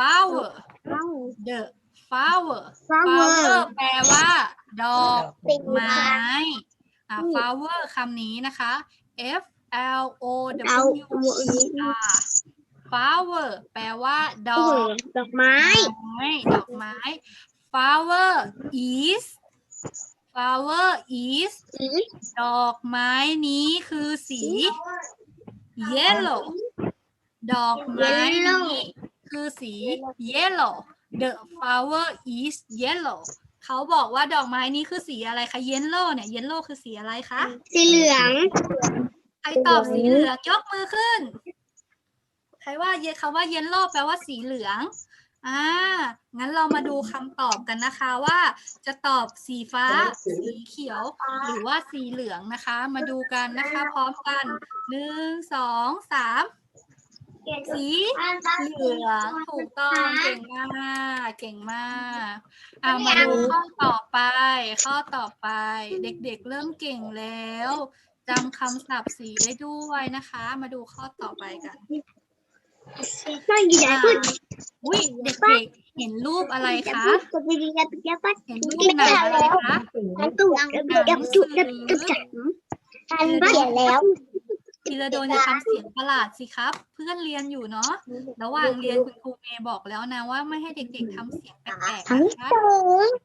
flower the flower flower แปลว่า ดอกไม้อะ flower คำนี้นะคะ F L O W E R flower แปลว่า ดอก ดอกไม้ไม้ ดอกไม้ flower is flower is ดอกไม้นี้คือสี yellow ดอกไม้นี้ คือสี yellow the flower is yellow เขาบอกว่าดอกไม้นี้คือสีอะไรคะ yellow เนี่ย yellow คือสีอะไรคะ สีเหลือง ใครตอบสีเหลืองยกมือขึ้น ใครว่าเยคำว่าเยนโลแปลว่าสีเหลือง อ่า งั้นเรามาดูคำตอบกันนะคะว่า จะตอบสีฟ้า สีเขียว หรือว่าสีเหลืองนะคะ มาดูกันนะคะ พร้อมกันหนึ่งสองสาม สีเหลืองถูกต้องเก่งมากเก่งมากอ่ามาดูข้อต่อไป ข้อต่อไป เด็กๆเริ่มเก่งแล้วจำคำศัพท์สีได้ด้วยนะคะ มาดูข้อต่อไปกันไม่ดีใจพูดอุ้ยเด็กๆเห็นรูปอะไรคะก็ไม่ดีใจพูดพูดเห็นรูปหนังอะไรคะตู้ยับจุดยับจุดจัดการบ้านแล้วธีร โดนจะทำเสียงประหลาดสิครับ เพื่อนเรียนอยู่เนาะระหว่างเรียนคุณครูเมย์บอกแล้วนะว่าไม่ให้เด็ก ๆทำเสียงแปลกๆนะคะ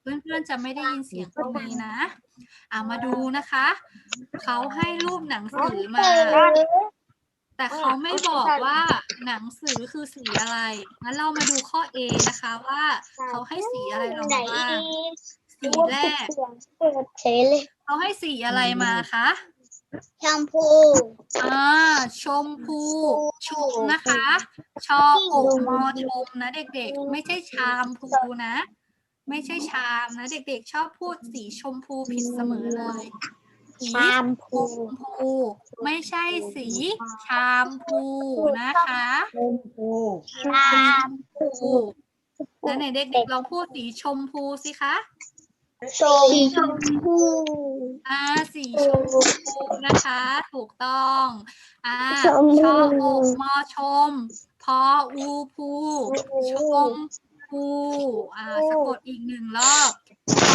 เพื่อนๆจะไม่ได้ยินเสียงครูเมย์นะอ่ามาดูนะคะเขาให้รูปหนังสือมา แต่เขาไม่บอกว่าหนังสือคือสีอะไรงั้นเรามาดูข้อ A นะคะว่าเขาให้สีอะไรเรามาบ้างสีแรกเฉยเลยเขาให้สีอะไรมาคะแชมพูอ่าชมพูชมนะคะชออกมอชมนะเด็กๆ ไม่ใช่ชามพูนะ ไม่ใช่ชามนะ เด็กๆ ชอบพูดสีชมพูผิดเสมอเลยสีแชมชพูมพูไม่ใช่สีชามพูนะคะแชมพูแล้วไหนเด็กๆลองพูดสีชมพูสิคะ สีชมพูอ่าสีชมพูนะคะ ถูกต้องอ่าชมพูออกมอชม พออูพูชมพูอ่าสะกดอีกหนึ่งรอบ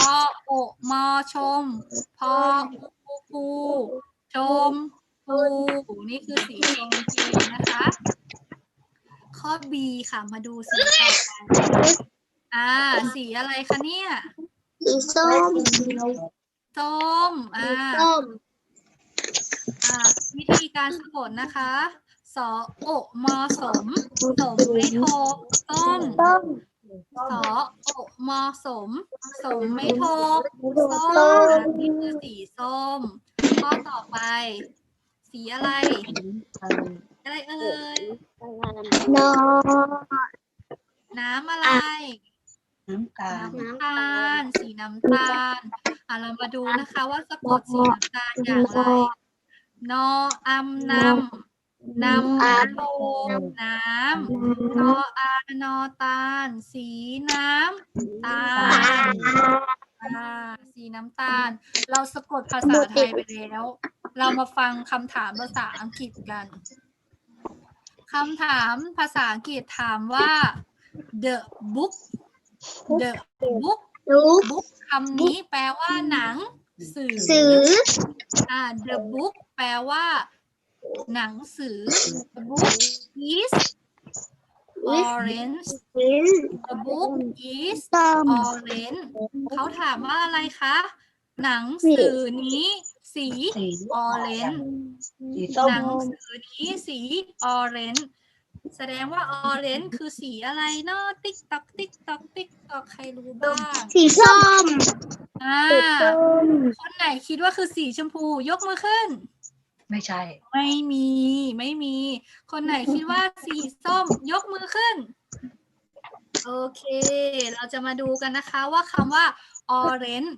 พออกมอชม พออูพูชมพูนี่คือสีชมพูนะคะ ข้อ B ค่ะมาดูสีต่อไปอ่า สีอะไรคะเนี่ย สีส้มส้มอ่าส้มอ่าวิธีการสะกดนะคะสอโอกมอสมสมไม่โทส้มส้มสอโอกมอสม สมไม่โทส้มส้อะมนี่คือสีส้ม ข้อต่อไป สีอะไร อะไรเอ่ยนอน้ำอะไร น้ำตาลน้ำตาล สีน้ำตาลอะเรามาดูนะคะว่าสะกดสีน้ำตาลอย่างไร นออัมนำนำอาโลมน้ำนออานอตาล สีน้ำตาลอ่าสีน้ำตาล เราสะกดภาษาไทยไปแล้ว เรามาฟังคำถามภาษาอังกฤษกันคำถามภาษาอังกฤษถามว่า the book the book ลูก book คำนี้แปลว่าหนัง สือสืออ่า the book แปลว่า หนังสือ the book is orange the book is ส้ม orange เขาถามว่าอะไรคะ หนังสือนี้สีสี orange สีส้มหนังสือนี้สี orange แสดงว่า orange คือสีอะไรเนาะติ๊กตอกติ๊กตอกติ๊กตอกใครรู้บ้างสีส้มอ่าคนไหนคิดว่าคือสีชมพูยกมือขึ้น ไม่ใช่ ไม่มีไม่มี คนไหนคิดว่าสีส้มยกมือขึ้น โอเค เราจะมาดูกันนะคะว่าคำว่า orange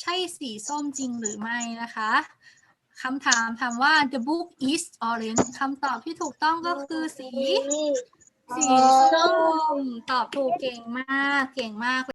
ใช่สีส้มจริงหรือไม่นะคะ คำถามถามว่า the book is orange คำตอบที่ถูกต้องก็คือสี สีส้มตอบถูกเก่งมาก เก่งมาก